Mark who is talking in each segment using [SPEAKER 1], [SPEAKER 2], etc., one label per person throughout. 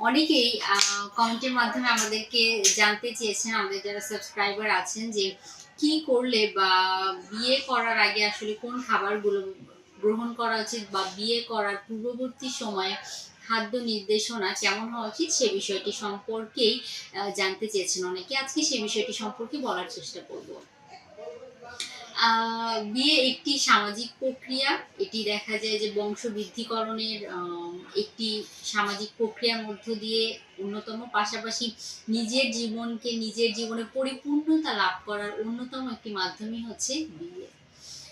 [SPEAKER 1] অনেকেই কমেন্টের মাধ্যমে আমাদেরকে জানতে চেয়েছেন, আমাদের যারা সাবস্ক্রাইবার আছেন যে কি করলে বা বিয়ে করার আগে আসলে কোন খাবারগুলো গ্রহণ করা উচিত বা বিয়ে করার পূর্ববর্তী সময়ে খাদ্য নির্দেশনা কেমন হওয়া উচিত সে বিষয়টি সম্পর্কেই জানতে চেয়েছেন অনেকে। আজকে সে বিষয়টি সম্পর্কে বলার চেষ্টা করব। বিয়ে একটি সামাজিক প্রক্রিয়া। এটি দেখা যায় যে বংশবৃদ্ধিকরণের একটি সামাজিক প্রক্রিয়ার মধ্য দিয়ে অন্যতম। পাশাপাশি নিজের জীবনকে নিজের জীবনে পরিপূর্ণতা লাভ করার অন্যতম একটি মাধ্যমই হচ্ছে বিয়ে।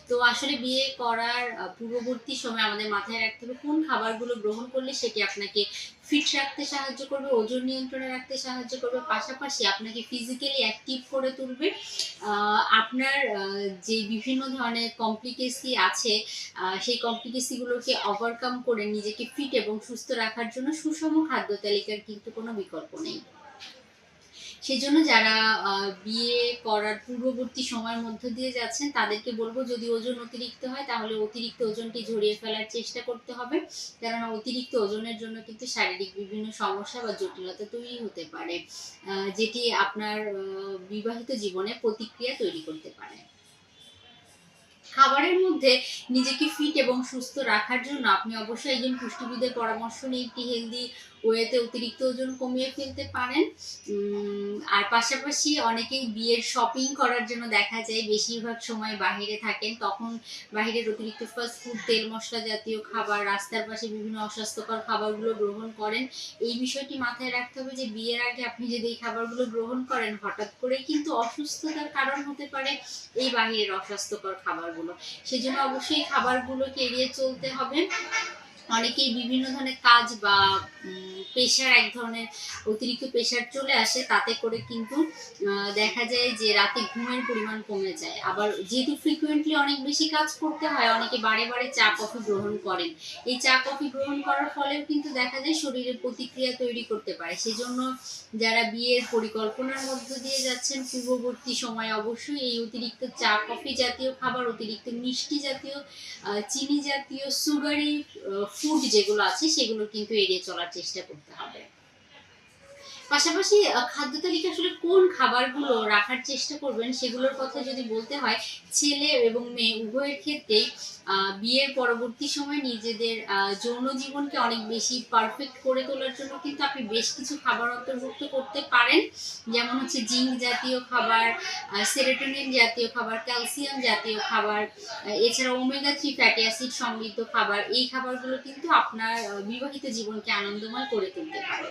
[SPEAKER 1] তো আসলে বিয়ে করার পূর্ববর্তী সময় আমাদের মাথায় রাখতে হবে কোন খাবারগুলো গ্রহণ করলে সেটি আপনাকে ফিট রাখতে সাহায্য করবে, ওজন নিয়ন্ত্রণে রাখতে সাহায্য করবে, পাশাপাশি আপনাকে ফিজিক্যালি অ্যাক্টিভ করে তুলবে। আপনার যে বিভিন্ন ধরনের কমপ্লিকেসি আছে সেই কমপ্লিকেসিগুলোকে ওভারকাম করে নিজেকে ফিট এবং সুস্থ রাখার জন্য সুষম খাদ্য তালিকার কিন্তু কোনো বিকল্প নেই। সেজন্য যারা বিয়ে করার পূর্ববর্তী সময়ের মধ্য দিয়ে যাচ্ছেন, তাদেরকে বলব যদি ওজন অতিরিক্ত হয়, তাহলে অতিরিক্ত ওজনটি ঝরিয়ে ফেলার চেষ্টা করতে হবে। কেননা অতিরিক্ত ওজনের জন্য কিন্তু শারীরিক বিভিন্ন সমস্যা বা জটিলতা তৈরি হতে পারে। যেটি আপনার বিবাহিত জীবনে প্রতিক্রিয়া তৈরি করতে পারে। খাবারের মধ্যে নিজেকে ফিট এবং সুস্থ রাখার জন্য আপনি অবশ্যই একজন পুষ্টিবিদের পরামর্শ নিয়ে একটি হেলদি ওয়েতে অতিরিক্ত ওজন কমিয়ে ফেলতে পারেন। আর পাশাপাশি অনেকেই বিয়ের শপিং করার জন্য দেখা যায় বেশিরভাগ সময় বাইরে থাকেন, তখন বাইরের অতিরিক্ত ফাস্ট ফুড তেল মশলা জাতীয় খাবার, রাস্তার পাশে বিভিন্ন অস্বাস্থ্যকর খাবারগুলো গ্রহণ করেন। এই বিষয়টি মাথায় রাখতে হবে যে বিয়ের আগে আপনি যদি এই খাবারগুলো গ্রহণ করেন, হঠাৎ করে কিন্তু অসুস্থতার কারণ হতে পারে এই বাহিরের অস্বাস্থ্যকর খাবারগুলো। সেজন্য অবশ্যই খাবারগুলো খাবারগুলোকে এড়িয়ে চলতে হবে। অনেকেই বিভিন্ন ধরনের কাজ বা প্রেশার এক ধরনের অতিরিক্ত পেশার চলে আসে, তাতে করে কিন্তু দেখা যায় যে রাতে ঘুমের পরিমাণ কমে যায়। আবার যেহেতু ফ্রিকুয়েন্টলি অনেক বেশি কাজ করতে হয়, অনেকে বারে বারে চা, কফি গ্রহণ করেন। এই চা, কফি গ্রহণ করার ফলেও কিন্তু দেখা যায় শরীরে প্রতিক্রিয়া তৈরি করতে পারে। সেজন্য যারা বিয়ের পরিকল্পনার মধ্য দিয়ে যাচ্ছেন, পূর্ববর্তী সময় অবশ্যই এই অতিরিক্ত চা, কফি জাতীয় খাবার, অতিরিক্ত মিষ্টি জাতীয় চিনি জাতীয়, সুগারি ফুড যেগুলো আছে সেগুলো কিন্তু এড়িয়ে চলার চেষ্টা করতে হবে। পাশাপাশি খাদ্য তালিকা আসলে কোন খাবারগুলো রাখার চেষ্টা করবেন সেগুলোর কথা যদি বলতে হয়, ছেলে এবং মেয়ে উভয়ের ক্ষেত্রেই বিয়ের পরবর্তী সময় নিজেদের যৌন জীবনকে অনেক বেশি পারফেক্ট করে তোলার জন্য কিন্তু আপনি বেশ কিছু খাবার অন্তর্ভুক্ত করতে পারেন। যেমন হচ্ছে জিঙ্ক জাতীয় খাবার সেরেটোনিন জাতীয় খাবার, ক্যালসিয়াম জাতীয় খাবার এছাড়া ওমেগা থ্রি ফ্যাটি অ্যাসিড সমৃদ্ধ খাবার, এই খাবারগুলো কিন্তু আপনার বিবাহিত জীবনকে আনন্দময় করে তুলতে পারে।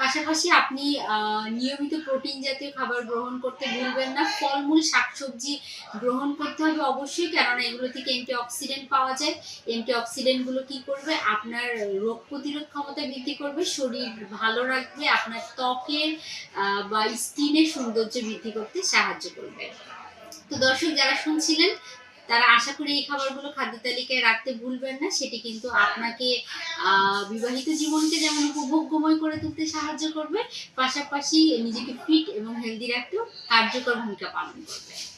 [SPEAKER 1] পাশাপাশি আপনি আহ, নিয়মিত প্রোটিন জাতীয় খাবার গ্রহণ করতে ভুলবেন না। ফলমূল শাকসবজি গ্রহণ করতে হবে অবশ্যই কেননা এগুলো থেকে অ্যান্টিঅক্সিডেন্ট পাওয়া যায়। অ্যান্টিঅক্সিডেন্টগুলো কি করবে? আপনার রোগ প্রতিরোধ ক্ষমতা বৃদ্ধি করবে শরীর ভালো রাখবে আপনার ত্বকের বা স্কিনের সৌন্দর্য বৃদ্ধি করতে সাহায্য করবে। তো দর্শক যারা শুনছিলেন তারা আশা করি এই খাবারগুলো খাদ্য তালিকায় রাখতে ভুলবেন না, সেটি কিন্তু আপনাকে বিবাহিত জীবনকে যেমন উপভোগ্যময় করে তুলতে সাহায্য করবে, পাশাপাশি নিজেকে ফিট এবং হেলদি রাখতেও কার্যকর ভূমিকা পালন করবে।